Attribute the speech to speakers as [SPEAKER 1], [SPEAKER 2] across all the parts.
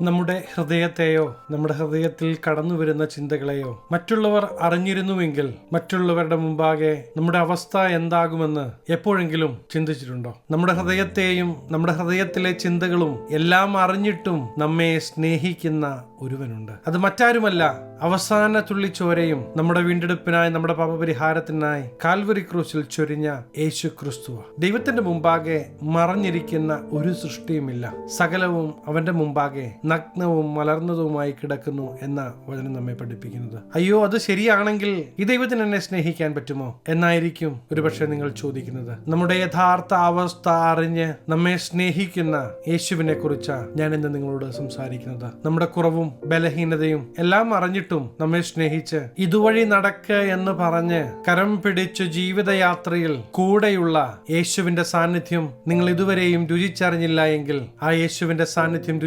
[SPEAKER 1] നമ്മുടെ ഹൃദയത്തെയോ നമ്മുടെ ഹൃദയത്തിൽ കടന്നു വരുന്ന ചിന്തകളെയോ മറ്റുള്ളവർ അറിഞ്ഞിരുന്നുവെങ്കിൽ മറ്റുള്ളവരുടെ മുമ്പാകെ നമ്മുടെ അവസ്ഥ എന്താകുമെന്ന് എപ്പോഴെങ്കിലും ചിന്തിച്ചിട്ടുണ്ടോ? നമ്മുടെ ഹൃദയത്തെയും നമ്മുടെ ഹൃദയത്തിലെ ചിന്തകളും എല്ലാം അറിഞ്ഞിട്ടും നമ്മെ സ്നേഹിക്കുന്ന ഒരുവനുണ്ട്. അത് മറ്റാരുമല്ല അവസാന തുള്ളി ചോരയും നമ്മുടെ വീണ്ടെടുപ്പിനായി നമ്മുടെ പാപപരിഹാരത്തിനായി കാൽവരി ക്രൂശിൽ ചൊരിഞ്ഞ യേശു ക്രിസ്തുവ ദൈവത്തിന്റെ മുമ്പാകെ മറഞ്ഞിരിക്കുന്ന ഒരു സൃഷ്ടിയുമില്ല. സകലവും അവന്റെ മുമ്പാകെ നഗ്നവും മലർന്നതുമായി കിടക്കുന്നു എന്ന വചനം നമ്മെ പഠിപ്പിക്കുന്നത്. അയ്യോ അത് ശരിയാണെങ്കിൽ ഈ ദൈവത്തിന് എന്നെ സ്നേഹിക്കാൻ പറ്റുമോ? എന്നായിരിക്കും ഒരുപക്ഷെ നിങ്ങൾ ചോദിക്കുന്നത്. നമ്മുടെ യഥാർത്ഥ അവസ്ഥ അറിഞ്ഞ് നമ്മെ സ്നേഹിക്കുന്ന യേശുവിനെ കുറിച്ചാണ് ഞാൻ ഇന്ന് നിങ്ങളോട് സംസാരിക്കുന്നത്. നമ്മുടെ കുറവും ബലഹീനതയും എല്ലാം അറിഞ്ഞിട്ടും നമ്മെ സ്നേഹിച്ച് ഇതുവഴി നടക്ക് എന്ന് പറഞ്ഞ് കരം പിടിച്ചു ജീവിതയാത്രയിൽ കൂടെയുള്ള യേശുവിന്റെ സാന്നിധ്യം നിങ്ങൾ ഇതുവരെയും രുചിച്ചറിഞ്ഞില്ല എങ്കിൽ ആ യേശുവിന്റെ സാന്നിധ്യം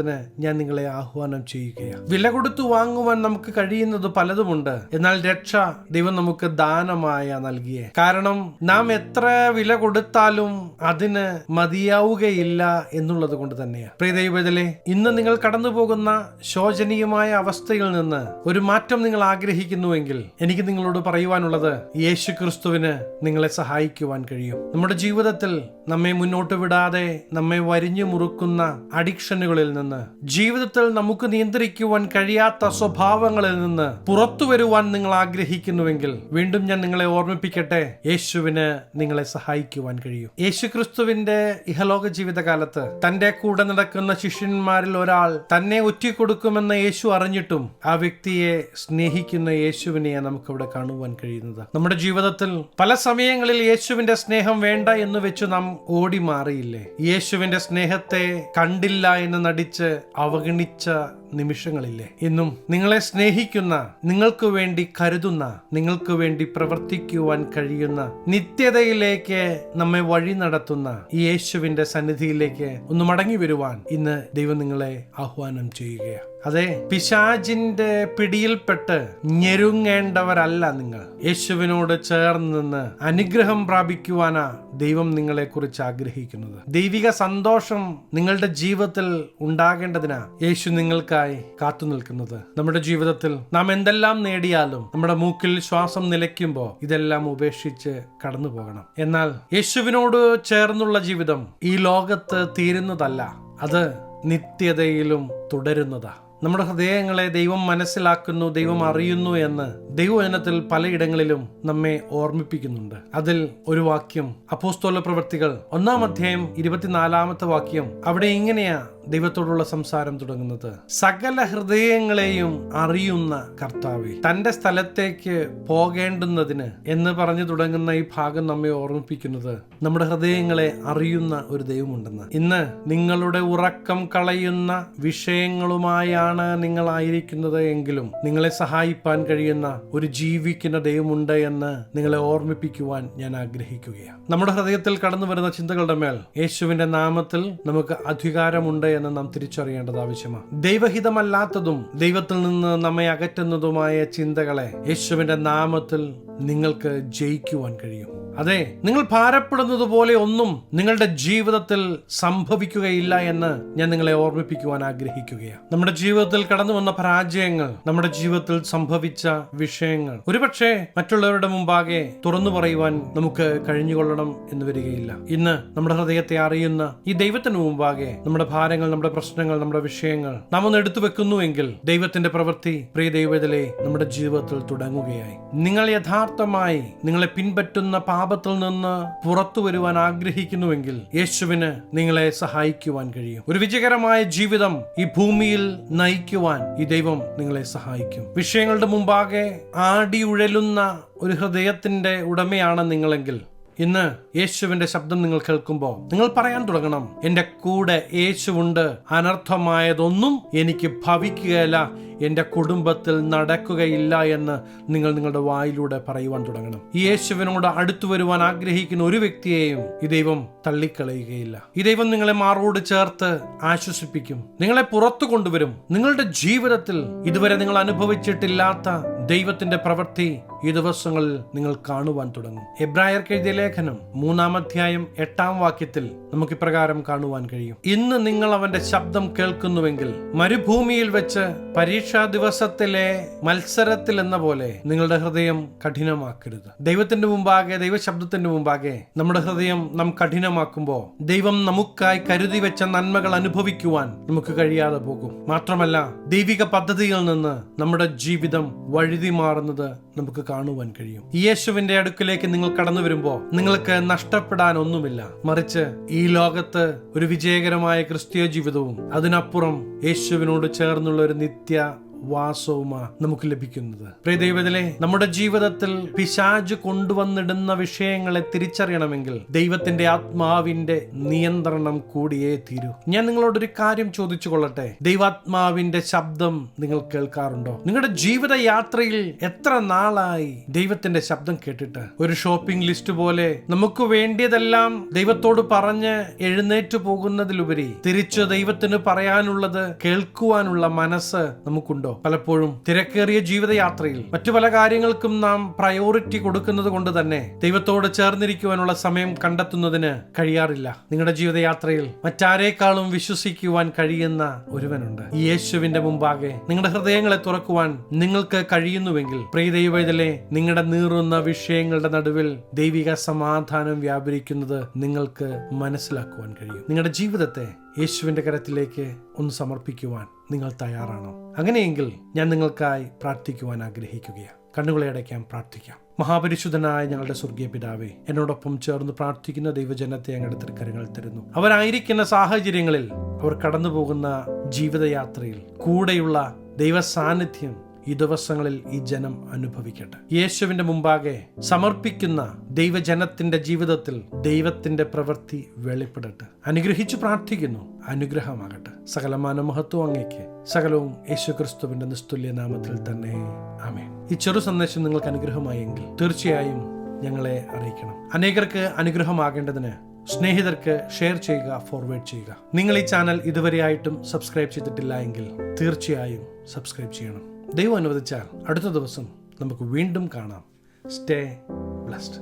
[SPEAKER 1] രുചിച്ചറിയേണ്ടതിന് ഞാൻ നിങ്ങളെ ആഹ്വാനം ചെയ്യുകയാണ്. വില കൊടുത്തു വാങ്ങുവാൻ നമുക്ക് കഴിയുന്നത് പലതുമുണ്ട്. എന്നാൽ രക്ഷ ദൈവം നമുക്ക് ദാനമായ നൽകിയേ. കാരണം നാം എത്ര വില കൊടുത്താലും അതിന് മതിയാവുകയില്ല എന്നുള്ളത് കൊണ്ട് തന്നെയാണ്. പ്രിയ ദൈവത്തിലെ ഇന്ന് നിങ്ങൾ കടന്നു പോകുന്ന ശോചനീയമായ അവസ്ഥയിൽ നിന്ന് ഒരു മാറ്റം നിങ്ങൾ ആഗ്രഹിക്കുന്നുവെങ്കിൽ എനിക്ക് നിങ്ങളോട് പറയുവാനുള്ളത് യേശു ക്രിസ്തുവിന് നിങ്ങളെ സഹായിക്കുവാൻ കഴിയും. നമ്മുടെ ജീവിതത്തിൽ നമ്മെ മുന്നോട്ട് വിടാതെ നമ്മെ വരിഞ്ഞു മുറുക്കുന്ന അഡിക്ഷനുകളിൽ നിന്ന് ജീവിതത്തിൽ നമുക്ക് നിയന്ത്രിക്കുവാൻ കഴിയാത്ത സ്വഭാവങ്ങളിൽ നിന്ന് പുറത്തു വരുവാൻ നിങ്ങൾ ആഗ്രഹിക്കുന്നുവെങ്കിൽ വീണ്ടും ഞാൻ നിങ്ങളെ ഓർമ്മിപ്പിക്കട്ടെ. യേശുവിന് നിങ്ങളെ സഹായിക്കുവാൻ കഴിയും. യേശു ക്രിസ്തുവിന്റെ ഇഹലോക ജീവിതകാലത്ത് തന്റെ കൂടെ നടക്കുന്ന ശിഷ്യന്മാരിൽ ഒരാൾ തന്നെ ഒറ്റിക്കൊടുക്കുമെന്ന് യേശു അറിഞ്ഞിട്ടും ആ വ്യക്തിയെ സ്നേഹിക്കുന്ന യേശുവിനെയാണ് നമുക്കിവിടെ കാണുവാൻ കഴിയുന്നത്. നമ്മുടെ ജീവിതത്തിൽ പല സമയങ്ങളിൽ യേശുവിന്റെ സ്നേഹം വേണ്ട എന്ന് വെച്ച് നാം ഓടി മാറിയില്ലേ യേശുവിന്റെ സ്നേഹത്തെ കണ്ടില്ല എന്ന് നടിച്ച് അവഗണിച്ച നിമിഷങ്ങളില്ലേ? ഇന്നും നിങ്ങളെ സ്നേഹിക്കുന്ന നിങ്ങൾക്ക് വേണ്ടി കരുതുന്ന നിങ്ങൾക്ക് വേണ്ടി പ്രവർത്തിക്കുവാൻ കഴിയുന്ന നിത്യതയിലേക്ക് നമ്മെ വഴി നടത്തുന്ന ഈ യേശുവിന്റെ സന്നിധിയിലേക്ക് ഒന്ന് മടങ്ങി വരുവാൻ ഇന്ന് ദൈവം നിങ്ങളെ ആഹ്വാനം ചെയ്യുകയാണ്. അതെ പിശാജിന്റെ പിടിയിൽപ്പെട്ട് ഞെരുങ്ങേണ്ടവരല്ല നിങ്ങൾ. യേശുവിനോട് ചേർന്ന് നിന്ന് അനുഗ്രഹം പ്രാപിക്കുവാനാ ദൈവം നിങ്ങളെ കുറിച്ച് ആഗ്രഹിക്കുന്നത്. ദൈവിക സന്തോഷം നിങ്ങളുടെ ജീവിതത്തിൽ ഉണ്ടാകേണ്ടതിനാ യേശു നിങ്ങൾക്കായി കാത്തു നിൽക്കുന്നത്. നമ്മുടെ ജീവിതത്തിൽ നാം എന്തെല്ലാം നേടിയാലും നമ്മുടെ മൂക്കിൽ ശ്വാസം നിലയ്ക്കുമ്പോൾ ഇതെല്ലാം ഉപേക്ഷിച്ച് കടന്നു പോകണം. എന്നാൽ യേശുവിനോട് ചേർന്നുള്ള ജീവിതം ഈ ലോകത്ത് തീരുന്നതല്ല. അത് നിത്യതയിലും തുടരുന്നതാ. നമ്മുടെ ഹൃദയങ്ങളെ ദൈവം മനസ്സിലാക്കുന്നു ദൈവം അറിയുന്നു എന്ന്. ദൈവവചനത്തിൽ പലയിടങ്ങളിലും നമ്മെ ഓർമ്മിപ്പിക്കുന്നുണ്ട്. അതിൽ ഒരു വാക്യം അപ്പോസ്തോല പ്രവൃത്തികൾ ഒന്നാം അധ്യായം ഇരുപത്തിനാലാമത്തെ വാക്യം അവിടെ ഇങ്ങനെയാ ദൈവത്തോടുള്ള സംസാരം തുടങ്ങുന്നത്? സകല ഹൃദയങ്ങളെയും അറിയുന്ന കർത്താവെ തന്റെ സ്ഥലത്തേക്ക് പോകേണ്ടുന്നതിന് എന്ന് പറഞ്ഞു തുടങ്ങുന്ന ഈ ഭാഗം നമ്മെ ഓർമ്മിപ്പിക്കുന്നത് നമ്മുടെ ഹൃദയങ്ങളെ അറിയുന്ന ഒരു ദൈവമുണ്ടെന്ന്. ഇന്ന് നിങ്ങളുടെ ഉറക്കം കളയുന്ന വിഷയങ്ങളുമായാണ് നിങ്ങളായിരിക്കുന്നത് എങ്കിലും നിങ്ങളെ സഹായിപ്പാൻ കഴിയുന്ന ഒരു ജീവിക്കുന്ന ദൈവമുണ്ട് എന്ന് നിങ്ങളെ ഓർമ്മിപ്പിക്കുവാൻ ഞാൻ ആഗ്രഹിക്കുകയാണ്. നമ്മുടെ ഹൃദയത്തിൽ കടന്നു വരുന്ന ചിന്തകളുടെ മേൽ യേശുവിന്റെ നാമത്തിൽ നമുക്ക് അധികാരമുണ്ട് എന്ന് നാം തിരിച്ചറിയേണ്ടത് ആവശ്യമാണ്. ദൈവഹിതമല്ലാത്തതും ദൈവത്തിൽ നിന്ന് നമ്മെ അകറ്റുന്നതുമായ ചിന്തകളെ യേശുവിന്റെ നാമത്തിൽ നിങ്ങൾക്ക് ജയിക്കുവാൻ കഴിയും. അതെ നിങ്ങൾ ഭാരപ്പെടുന്നത് പോലെ ഒന്നും നിങ്ങളുടെ ജീവിതത്തിൽ സംഭവിക്കുകയില്ല എന്ന് ഞാൻ നിങ്ങളെ ഓർമ്മിപ്പിക്കുവാൻ ആഗ്രഹിക്കുകയാണ് നമ്മുടെ ജീവിതത്തിൽ കടന്നു വന്ന പരാജയങ്ങൾ നമ്മുടെ ജീവിതത്തിൽ സംഭവിച്ച വിഷയങ്ങൾ ഒരുപക്ഷെ മറ്റുള്ളവരുടെ മുമ്പാകെ തുറന്നു പറയുവാൻ നമുക്ക് കഴിഞ്ഞുകൊള്ളണം എന്ന് വരികയില്ല. ഇന്ന് നമ്മുടെ ഹൃദയത്തെ അറിയുന്ന ഈ ദൈവത്തിന് മുമ്പാകെ നമ്മുടെ ഭാരങ്ങൾ നമ്മുടെ പ്രശ്നങ്ങൾ നമ്മുടെ വിഷയങ്ങൾ നാം ഒന്ന് എടുത്തു വെക്കുന്നുവെങ്കിൽ ദൈവത്തിന്റെ പ്രവൃത്തി പ്രിയ ദൈവത്തിലെ നമ്മുടെ ജീവിതത്തിൽ തുടങ്ങുകയായി. നിങ്ങൾ യഥാർത്ഥമായി നിങ്ങളെ പിൻപറ്റുന്ന പാപത്തിൽ നിന്ന് പുറത്തു വരുവാൻ ആഗ്രഹിക്കുന്നുവെങ്കിൽ യേശുവിന് നിങ്ങളെ സഹായിക്കുവാൻ കഴിയും. ഒരു വിജയകരമായ ജീവിതം ഈ ഭൂമിയിൽ നയിക്കുവാൻ ഈ ദൈവം നിങ്ങളെ സഹായിക്കും. വിഷയങ്ങളുടെ മുമ്പാകെ ആടിയുഴലുന്ന ഒരു ഹൃദയത്തിന്റെ ഉടമയാണ് നിങ്ങളെങ്കിൽ ഇന്ന് യേശുവിന്റെ ശബ്ദം നിങ്ങൾ കേൾക്കുമ്പോൾ നിങ്ങൾ പറയാൻ തുടങ്ങണം എന്റെ കൂടെ യേശുവുണ്ട്. അനർത്ഥമായതൊന്നും എനിക്ക് ഭവിക്കുകയില്ല. എന്റെ കുടുംബത്തിൽ നടക്കുകയില്ല എന്ന് നിങ്ങൾ നിങ്ങളുടെ വായിലൂടെ പറയുവാൻ തുടങ്ങണം. ഈ യേശുവിനോട് അടുത്തു വരുവാൻ ആഗ്രഹിക്കുന്ന ഒരു വ്യക്തിയെയും ഈ ദൈവം തള്ളിക്കളയുകയില്ല. ഈ ദൈവം നിങ്ങളെ മാറോട് ചേർത്ത് ആശ്വസിപ്പിക്കും. നിങ്ങളെ പുറത്തു കൊണ്ടുവരും. നിങ്ങളുടെ ജീവിതത്തിൽ ഇതുവരെ നിങ്ങൾ അനുഭവിച്ചിട്ടില്ലാത്ത ദൈവത്തിന്റെ പ്രവൃത്തി ഈ ദിവസങ്ങളിൽ നിങ്ങൾ കാണുവാൻ തുടങ്ങും. എബ്രായർക്ക് എഴുതിയ ലേഖനം മൂന്നാം അധ്യായം എട്ടാം വാക്യത്തിൽ നമുക്ക് ഇപ്രകാരം കാണുവാൻ കഴിയും. ഇന്ന് നിങ്ങൾ അവന്റെ ശബ്ദം കേൾക്കുന്നുവെങ്കിൽ മരുഭൂമിയിൽ വെച്ച് പരീക്ഷാ ദിവസത്തിലെ മത്സരത്തിൽ എന്ന പോലെ നിങ്ങളുടെ ഹൃദയം കഠിനമാക്കരുത്. ദൈവത്തിന്റെ മുമ്പാകെ ദൈവശബ്ദത്തിന്റെ മുമ്പാകെ നമ്മുടെ ഹൃദയം നാം കഠിനമാക്കുമ്പോൾ ദൈവം നമുക്കായി കരുതി വെച്ച നന്മകൾ അനുഭവിക്കുവാൻ നമുക്ക് കഴിയാതെ പോകും. മാത്രമല്ല ദൈവിക പദ്ധതിയിൽ നിന്ന് നമ്മുടെ ജീവിതം വഴുതി മാറുന്നത് നമുക്ക് കാണുവാൻ കഴിയും. യേശുവിന്റെ അടുക്കിലേക്ക് നിങ്ങൾ കടന്നു വരുമ്പോൾ നിങ്ങൾക്ക് നഷ്ടപ്പെടാൻ ഒന്നുമില്ല. മറിച്ച് ഈ ലോകത്ത് ഒരു വിജയകരമായ ക്രിസ്തീയ ജീവിതവും അതിനപ്പുറം യേശുവിനോട് ചേർന്നുള്ള ഒരു നിത്യ വാസവുമാ നമുക്ക് ലഭിക്കുന്നത്. പ്രിയദൈവത്തിലെ നമ്മുടെ ജീവിതത്തിൽ പിശാജ് കൊണ്ടുവന്നിടുന്ന വിഷയങ്ങളെ തിരിച്ചറിയണമെങ്കിൽ ദൈവത്തിന്റെ ആത്മാവിന്റെ നിയന്ത്രണം കൂടിയേ തീരൂ. ഞാൻ നിങ്ങളോടൊരു കാര്യം ചോദിച്ചു കൊള്ളട്ടെ ദൈവാത്മാവിന്റെ ശബ്ദം നിങ്ങൾ കേൾക്കാറുണ്ടോ? നിങ്ങളുടെ ജീവിത യാത്രയിൽ എത്ര നാളായി ദൈവത്തിന്റെ ശബ്ദം കേട്ടിട്ട്? ഒരു ഷോപ്പിംഗ് ലിസ്റ്റ് പോലെ നമുക്ക് വേണ്ടിയതെല്ലാം ദൈവത്തോട് പറഞ്ഞ് എഴുന്നേറ്റ് പോകുന്നതിലുപരി തിരിച്ച് ദൈവത്തിന് പറയാനുള്ളത് കേൾക്കുവാനുള്ള മനസ്സ് നമുക്കുണ്ടോ? പലപ്പോഴും തിരക്കേറിയ ജീവിതയാത്രയിൽ മറ്റു പല കാര്യങ്ങൾക്കും നാം പ്രയോറിറ്റി കൊടുക്കുന്നത് കൊണ്ട് തന്നെ ദൈവത്തോട് ചേർന്നിരിക്കുവാനുള്ള സമയം കണ്ടെത്തുന്നതിന് കഴിയാറില്ല. നിങ്ങളുടെ ജീവിതയാത്രയിൽ മറ്റാരേക്കാളും വിശ്വസിക്കുവാൻ കഴിയുന്ന ഒരുവനുണ്ട്. ഈ യേശുവിന്റെ മുമ്പാകെ നിങ്ങളുടെ ഹൃദയങ്ങളെ തുറക്കുവാൻ നിങ്ങൾക്ക് കഴിയുന്നുവെങ്കിൽ പ്രിയ ദൈവത്തിലെ നിങ്ങളുടെ നീറുന്ന വിഷയങ്ങളുടെ നടുവിൽ ദൈവിക സമാധാനം വ്യാപരിക്കുന്നത് നിങ്ങൾക്ക് മനസ്സിലാക്കുവാൻ കഴിയും. നിങ്ങളുടെ ജീവിതത്തെ യേശുവിന്റെ കരത്തിലേക്ക് ഒന്ന് സമർപ്പിക്കുവാൻ നിങ്ങൾ തയ്യാറാണോ? അങ്ങനെയെങ്കിൽ ഞാൻ നിങ്ങൾക്കായി പ്രാർത്ഥിക്കുവാൻ ആഗ്രഹിക്കുകയാണ് കണ്ണുകളെ അടയ്ക്കാൻ പ്രാർത്ഥിക്കാം. മഹാപരിശുദ്ധനായ ഞങ്ങളുടെ സ്വർഗീയ പിതാവെ എന്നോടൊപ്പം ചേർന്ന് പ്രാർത്ഥിക്കുന്ന ദൈവജനത്തെ ഞങ്ങളുടെ തൃക്കരങ്ങൾ തരുന്നു. അവരായിരിക്കുന്ന സാഹചര്യങ്ങളിൽ അവർ കടന്നു പോകുന്ന ജീവിതയാത്രയിൽ കൂടെയുള്ള ദൈവ സാന്നിധ്യം ഈ ദിവസങ്ങളിൽ ഈ ജനം അനുഭവിക്കട്ടെ. യേശുവിന്റെ മുമ്പാകെ സമർപ്പിക്കുന്ന ദൈവജനത്തിന്റെ ജീവിതത്തിൽ ദൈവത്തിന്റെ പ്രവൃത്തി വെളിപ്പെടട്ടെ. അനുഗ്രഹിച്ചു പ്രാർത്ഥിക്കുന്നു. അനുഗ്രഹമാകട്ടെ. സകലമാന മഹത്വം അങ്ങേക്ക്. സകലവും യേശു ക്രിസ്തുവിന്റെ നിസ്തുല്യ നാമത്തിൽ തന്നെ. ആമേ ഈ ചെറു സന്ദേശം നിങ്ങൾക്ക് അനുഗ്രഹമായെങ്കിൽ തീർച്ചയായും ഞങ്ങളെ അറിയിക്കണം. അനേകർക്ക് അനുഗ്രഹമാകേണ്ടതിന് സ്നേഹിതർക്ക് ഷെയർ ചെയ്യുക ഫോർവേഡ് ചെയ്യുക. നിങ്ങൾ ഈ ചാനൽ ഇതുവരെയായിട്ടും സബ്സ്ക്രൈബ് ചെയ്തിട്ടില്ല എങ്കിൽ തീർച്ചയായും സബ്സ്ക്രൈബ് ചെയ്യണം. ദൈവം അനുവദിച്ചാൽ അടുത്ത ദിവസം നമുക്ക് വീണ്ടും കാണാം. Stay blessed